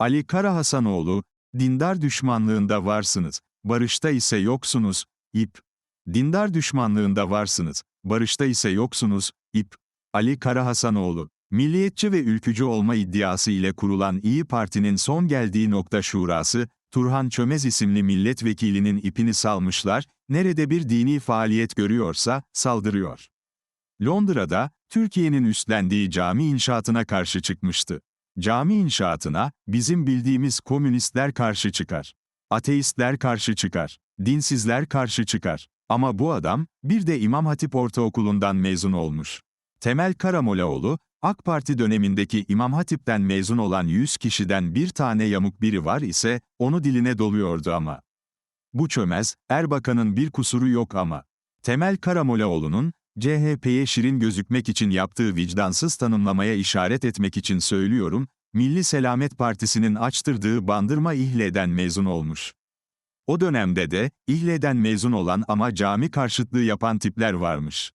Ali Karahasanoğlu, dindar düşmanlığında varsınız, barışta ise yoksunuz, ip. Dindar düşmanlığında varsınız, barışta ise yoksunuz, ip. Ali Karahasanoğlu, milliyetçi ve ülkücü olma iddiası ile kurulan İyi Parti'nin son geldiği nokta şurası, Turhan Çömez isimli milletvekilinin ipini salmışlar, nerede bir dini faaliyet görüyorsa, saldırıyor. Londra'da, Türkiye'nin üstlendiği cami inşaatına karşı çıkmıştı. Cami inşaatına, bizim bildiğimiz komünistler karşı çıkar. Ateistler karşı çıkar. Dinsizler karşı çıkar. Ama bu adam, bir de İmam Hatip Ortaokulu'ndan mezun olmuş. Temel Karamolaoğlu, AK Parti dönemindeki İmam Hatip'ten mezun olan 100 kişiden bir tane yamuk biri var ise, onu diline doluyordu ama. Bu çömez, Erbakan'ın bir kusuru yok ama. Temel Karamolaoğlu'nun, CHP'ye şirin gözükmek için yaptığı vicdansız tanımlamaya işaret etmek için söylüyorum, Milli Selamet Partisi'nin açtırdığı Bandırma İhle'den mezun olmuş. O dönemde de, İhle'den mezun olan ama cami karşıtlığı yapan tipler varmış.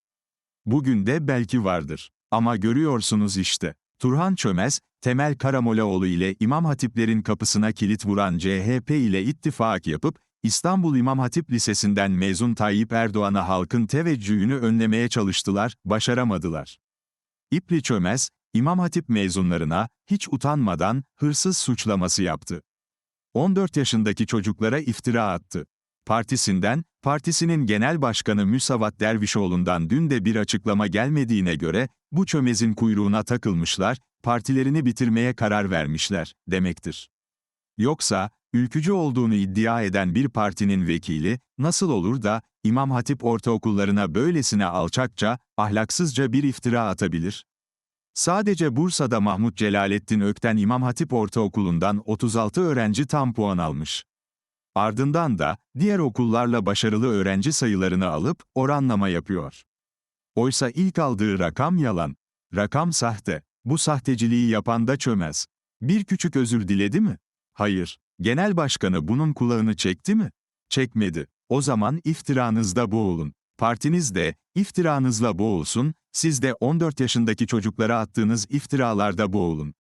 Bugün de belki vardır. Ama görüyorsunuz işte. Turhan Çömez, Temel Karamolaoğlu ile İmam Hatiplerin kapısına kilit vuran CHP ile ittifak yapıp, İstanbul İmam Hatip Lisesi'nden mezun Tayyip Erdoğan'a halkın teveccühünü önlemeye çalıştılar, başaramadılar. İpli Çömez, İmam Hatip mezunlarına, hiç utanmadan, hırsız suçlaması yaptı. 14 yaşındaki çocuklara iftira attı. Partisinden, partisinin genel başkanı Müsavat Dervişoğlu'ndan dün de bir açıklama gelmediğine göre, bu çömezin kuyruğuna takılmışlar, partilerini bitirmeye karar vermişler, demektir. Yoksa, ülkücü olduğunu iddia eden bir partinin vekili, nasıl olur da, İmam Hatip ortaokullarına böylesine alçakça, ahlaksızca bir iftira atabilir? Sadece Bursa'da Mahmut Celalettin Ökten İmam Hatip Ortaokulu'ndan 36 öğrenci tam puan almış. Ardından da, diğer okullarla başarılı öğrenci sayılarını alıp, oranlama yapıyor. Oysa ilk aldığı rakam yalan. Rakam sahte. Bu sahteciliği yapan da çömez. Bir küçük özür diledi mi? Hayır. Genel başkanı bunun kulağını çekti mi? Çekmedi. O zaman iftiranızda boğulun. Partiniz de, iftiranızla boğulsun, siz de 14 yaşındaki çocuklara attığınız iftiralarda boğulun.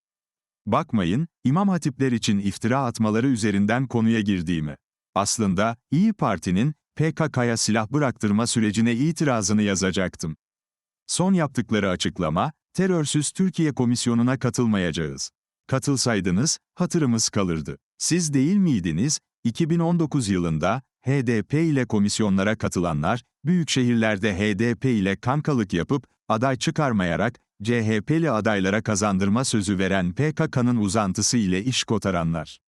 Bakmayın, İmam Hatipler için iftira atmaları üzerinden konuya girdiğimi. Aslında, İyi Parti'nin, PKK'ya silah bıraktırma sürecine itirazını yazacaktım. Son yaptıkları açıklama, terörsüz Türkiye Komisyonu'na katılmayacağız. Katılsaydınız, hatırımız kalırdı. Siz değil miydiniz, 2019 yılında, HDP ile komisyonlara katılanlar, büyük şehirlerde HDP ile kankalık yapıp, aday çıkarmayarak, CHP'li adaylara kazandırma sözü veren PKK'nın uzantısı ile iş kotaranlar.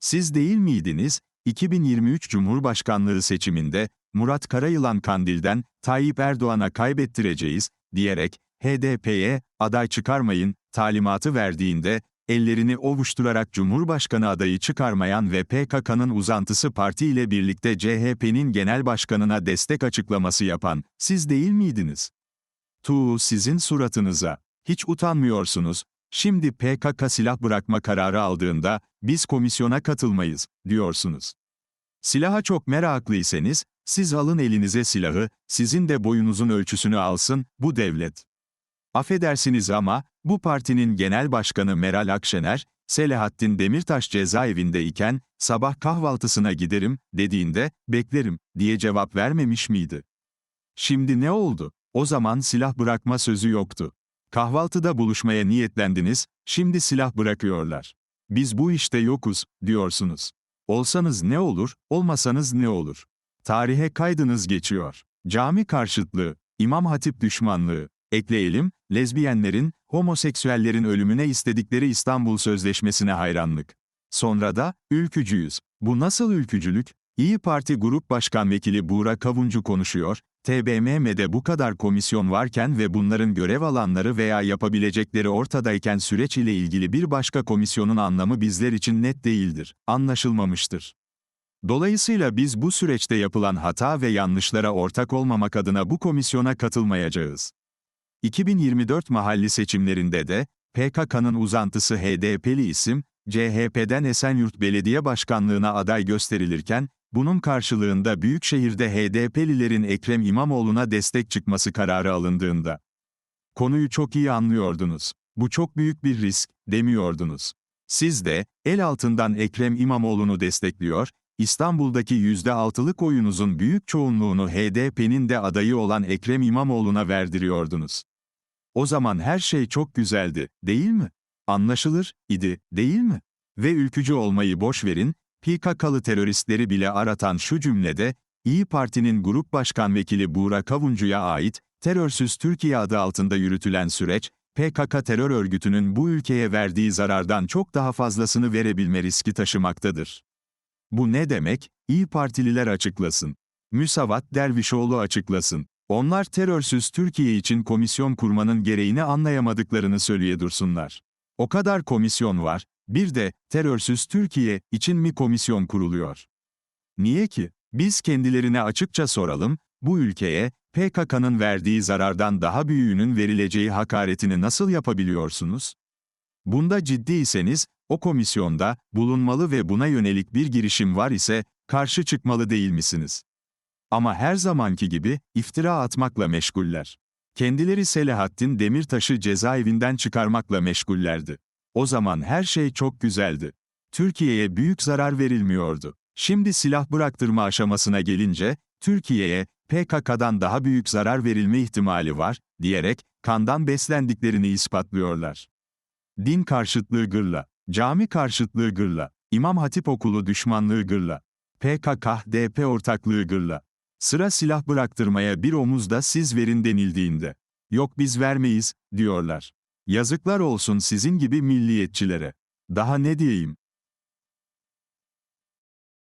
Siz değil miydiniz, 2023 Cumhurbaşkanlığı seçiminde, Murat Karayılan Kandil'den, Tayyip Erdoğan'a kaybettireceğiz, diyerek, HDP'ye, aday çıkarmayın, talimatı verdiğinde, ellerini ovuşturarak Cumhurbaşkanı adayı çıkarmayan ve PKK'nın uzantısı parti ile birlikte CHP'nin genel başkanına destek açıklaması yapan, siz değil miydiniz? Tuğ sizin suratınıza. Hiç utanmıyorsunuz. Şimdi PKK silah bırakma kararı aldığında, biz komisyona katılmayız, diyorsunuz. Silaha çok meraklıysanız, siz alın elinize silahı, sizin de boyunuzun ölçüsünü alsın, bu devlet. Affedersiniz ama, bu partinin genel başkanı Meral Akşener, Selahattin Demirtaş cezaevinde iken, sabah kahvaltısına giderim, dediğinde, beklerim, diye cevap vermemiş miydi? Şimdi ne oldu? O zaman silah bırakma sözü yoktu. Kahvaltıda buluşmaya niyetlendiniz, şimdi silah bırakıyorlar. Biz bu işte yokuz, diyorsunuz. Olsanız ne olur, olmasanız ne olur? Tarihe kaydınız geçiyor. Cami karşıtlığı, İmam Hatip düşmanlığı, ekleyelim, lezbiyenlerin, homoseksüellerin ölümüne istedikleri İstanbul Sözleşmesi'ne hayranlık. Sonra da, ülkücüyüz. Bu nasıl ülkücülük? İyi Parti Grup Başkan Vekili Buğra Kavuncu konuşuyor, TBMM'de bu kadar komisyon varken ve bunların görev alanları veya yapabilecekleri ortadayken süreç ile ilgili bir başka komisyonun anlamı bizler için net değildir, anlaşılmamıştır. Dolayısıyla biz bu süreçte yapılan hata ve yanlışlara ortak olmamak adına bu komisyona katılmayacağız. 2024 mahalli seçimlerinde de, PKK'nın uzantısı HDP'li isim, CHP'den Esenyurt Belediye Başkanlığına aday gösterilirken, bunun karşılığında Büyükşehir'de HDP'lilerin Ekrem İmamoğlu'na destek çıkması kararı alındığında. Konuyu çok iyi anlıyordunuz. Bu çok büyük bir risk, demiyordunuz. Siz de, el altından Ekrem İmamoğlu'nu destekliyor, İstanbul'daki %6'lık oyunuzun büyük çoğunluğunu HDP'nin de adayı olan Ekrem İmamoğlu'na verdiriyordunuz. O zaman her şey çok güzeldi, değil mi? Anlaşılır, idi, değil mi? Ve ülkücü olmayı boş verin, PKK'lı teröristleri bile aratan şu cümlede, İyi Parti'nin Grup Başkan Vekili Buğra Kavuncu'ya ait, Terörsüz Türkiye adı altında yürütülen süreç, PKK terör örgütünün bu ülkeye verdiği zarardan çok daha fazlasını verebilme riski taşımaktadır. Bu ne demek? İyi Partililer açıklasın. Müsavat Dervişoğlu açıklasın. Onlar terörsüz Türkiye için komisyon kurmanın gereğini anlayamadıklarını söyleye dursunlar. O kadar komisyon var, bir de terörsüz Türkiye için mi komisyon kuruluyor? Niye ki? Biz kendilerine açıkça soralım, bu ülkeye PKK'nın verdiği zarardan daha büyüğünün verileceği hakaretini nasıl yapabiliyorsunuz? Bunda ciddiyseniz, o komisyonda bulunmalı ve buna yönelik bir girişim var ise karşı çıkmalı değil misiniz? Ama her zamanki gibi iftira atmakla meşguller. Kendileri Selahattin Demirtaş'ı cezaevinden çıkarmakla meşgullerdi. O zaman her şey çok güzeldi. Türkiye'ye büyük zarar verilmiyordu. Şimdi silah bıraktırma aşamasına gelince, Türkiye'ye PKK'dan daha büyük zarar verilme ihtimali var, diyerek kandan beslendiklerini ispatlıyorlar. Din karşıtlığı gırla, cami karşıtlığı gırla, İmam Hatip Okulu düşmanlığı gırla, PKK-DP ortaklığı gırla. Sıra silah bıraktırmaya bir omuzda siz verin denildiğinde. Yok biz vermeyiz, diyorlar. Yazıklar olsun sizin gibi milliyetçilere. Daha ne diyeyim?